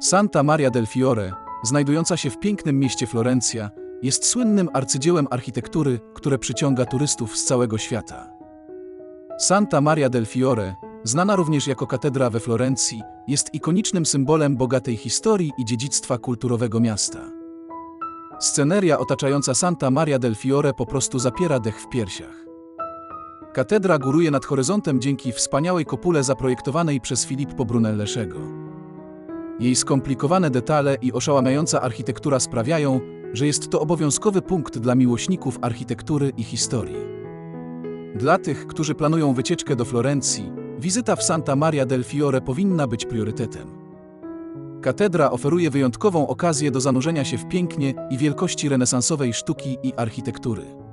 Santa Maria del Fiore, znajdująca się w pięknym mieście Florencja, jest słynnym arcydziełem architektury, które przyciąga turystów z całego świata. Santa Maria del Fiore, znana również jako katedra we Florencji, jest ikonicznym symbolem bogatej historii i dziedzictwa kulturowego miasta. Sceneria otaczająca Santa Maria del Fiore po prostu zapiera dech w piersiach. Katedra góruje nad horyzontem dzięki wspaniałej kopule zaprojektowanej przez Filippo Brunelleschiego. Jej skomplikowane detale i oszałamiająca architektura sprawiają, że jest to obowiązkowy punkt dla miłośników architektury i historii. Dla tych, którzy planują wycieczkę do Florencji, wizyta w Santa Maria del Fiore powinna być priorytetem. Katedra oferuje wyjątkową okazję do zanurzenia się w pięknie i wielkości renesansowej sztuki i architektury.